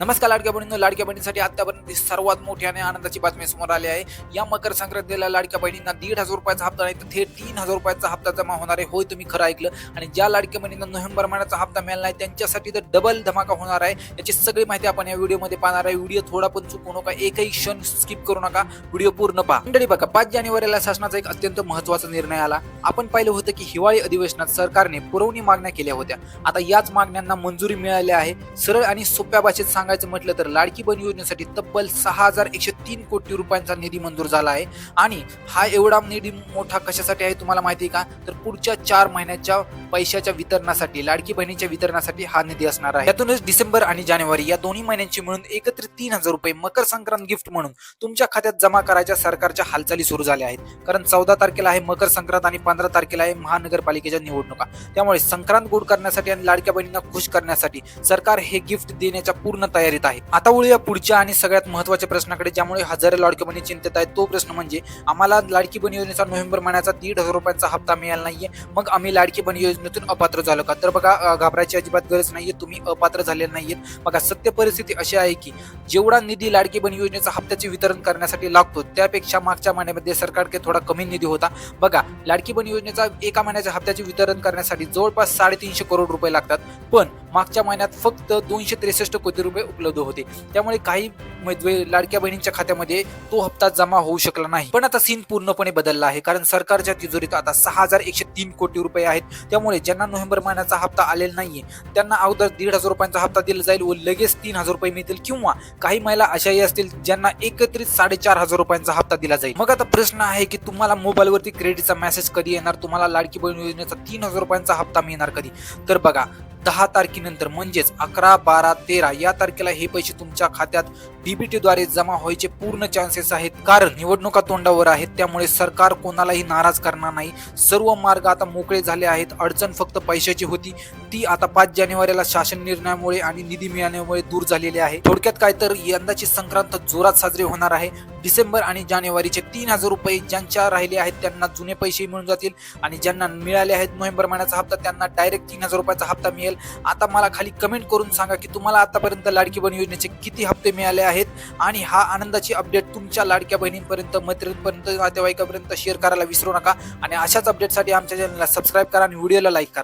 नमस्कार लाडक्या बहिणींनो. लाडक्या बहिणीसाठी आतापर्यंत सर्वात मोठी आणि आनंदाची बातमी समोर आली आहे. या मकर संक्रांतीला लाडक्या बहिणींना दीड हजार रुपयाचा हप्ता नाही तर थेट तीन हजार रुपयाचा हप्ता जमा होणार आहे. होय तुम्ही खरं ऐकलं. आणि ज्या लाडक्या बहिणींना नोव्हेंबर महिन्याचा हप्ता मिळाला नाही त्यांच्यासाठी तर डबल धमाका होणार आहे. याची सगळी माहिती आपण या व्हिडिओमध्ये पाहणार आहे. व्हिडिओ थोडा पण चुकू नका एकही क्षण स्किप करू नका. व्हिडिओ पूर्ण पहा. मंडळी बघा पाच जानेवारीला शासनाचा एक अत्यंत महत्त्वाचा निर्णय आला. आपण पाहिलं होतं की हिवाळी अधिवेशनात सरकारने पुरवणी मागण्या केल्या होत्या. आता याच मागण्यांना मंजुरी मिळाली आहे. सरळ आणि सोप्या भाषेत सांगायचं म्हटलं तर लाडकी बहीण योजनेसाठी तब्बल सहा हजार एकशे तीन कोटी रुपयांचा निधी मंजूर झाला आहे. आणि हा एवढा निधी मोठा कशासाठी आहे तुम्हाला माहिती आहे का? तर पुढच्या चार महिन्याच्या पैशाच्या वितरणासाठी लाडकी बहिणीच्या वितरणासाठी हा निधी असणार आहे. यातूनच डिसेंबर आणि जानेवारी या दोन्ही महिन्यांची मिळून एकत्रित तीन हजार रुपये मकर संक्रांत गिफ्ट म्हणून तुमच्या खात्यात जमा करायच्या सरकारच्या हालचाली सुरू झाल्या आहेत. कारण चौदा तारखेला आहे मकर संक्रांत आणि पंधरा तारखेला आहे महानगरपालिकेच्या निवडणुका. त्यामुळे संक्रांत गोड करण्यासाठी आणि लाडक्या बहिणींना खुश करण्यासाठी सरकार हे गिफ्ट देण्याच्या पूर्ण तयारीत आहे. आता वळूया पुढच्या आणि सगळ्यात महत्त्वाच्या प्रश्नाकडे ज्यामुळे हजारो लाडकी बहिणी चिंतेत आहेत. तो प्रश्न म्हणजे आम्हाला लाडकी बहिणी योजनेचा नोव्हेंबर महिन्याचा दीड हजार रुपयांचा हप्ता मिळाला नाहीये. मग आम्ही लाडकी बहिणी योजनेतून अपात्र झालो का? तर बघा घाबरायची अजिबात गरज नाहीये. तुम्ही अपात्र झाले नाहीयेत. बघा सत्य परिस्थिती अशी आहे की जेवढा निधी लाडकी बहिणी योजनेचा हप्त्याचे वितरण करण्यासाठी लागतो त्यापेक्षा मागच्या महिन्यामध्ये सरकारकडे थोडा कमी निधी होता. बघा लाडकी बहिणी योजनेचा एका महिन्याच्या हप्त्याचे वितरण करण्यासाठी जवळपास साडेतीनशे करोड रुपये लागतात. पण मागच्या महिन्यात फक्त दोनशे त्रेसष्ट कोटी रुपये उपलब्ध होते. त्यामुळे काही म्हणजे लाडक्या बहिणींच्या खात्यामध्ये तो हप्ता जमा होऊ शकला नाही. पण आता सीन पूर्णपणे बदलला आहे. कारण सरकारच्या तिजोरीत आता सहा हजार एकशे तीन कोटी रुपये आहेत. त्यामुळे ज्यांना नोव्हेंबर महिन्याचा हप्ता आलेला नाहीये त्यांना अगोदर दीड हजार रुपयांचा हप्ता दिला जाईल व लगेच तीन हजार रुपये मिळतील किंवा काही महिला अशाही असतील ज्यांना एकत्रित साडेचार हजार रुपयांचा हप्ता दिला जाईल. मग आता प्रश्न आहे की तुम्हाला मोबाईलवरती क्रेडिटचा मेसेज कधी येणार? तुम्हाला लाडकी बहीण योजनेचा तीन हजार रुपयांचा हप्ता मिळणार कधी? तर बघा दहा तारखेनंतर म्हणजेच अकरा बारा तेरा या तारखेला हे पैसे तुमच्या खात्यात डीबीटीद्वारे जमा व्हायचे पूर्ण चान्सेस आहेत. कारण निवडणुका तोंडावर आहेत त्यामुळे सरकार कोणालाही नाराज करणार नाही. सर्व मार्ग आता मोकळे झाले आहेत. अडचण फक्त पैशाची होती. ती आता पाच जानेवारीला शासन निर्णयामुळे आणि निधी मिळाल्यामुळे दूर झालेली आहे. थोडक्यात काय तर यंदाची संक्रांत जोरात साजरी होणार आहे. डिसेंबर आणि जानेवारीचे तीन हजार रुपये ज्यांच्या राहिले आहेत त्यांना जुने पैसे मिळून जातील. आणि ज्यांना मिळाले आहेत नोव्हेंबर महिन्याचा हप्ता त्यांना डायरेक्ट तीन हजार रुपयाचा हप्ता मिळेल. आता मला खाली कमेंट करून सांगा की तुम्हाला आतापर्यंत लाडकी बहीण योजनेचे किती हप्ते मिळाले आहेत? आणि हा आनंदाची अपडेट तुमच्या लाडक्या बहिणींपर्यंत मैत्रिणींपर्यंत नातेवाईकापर्यंत शेअर करायला विसरू नका. आणि अशाच अपडेटसाठी आमच्या चॅनलला सबस्क्राईब करा आणि व्हिडिओला लाईक करा.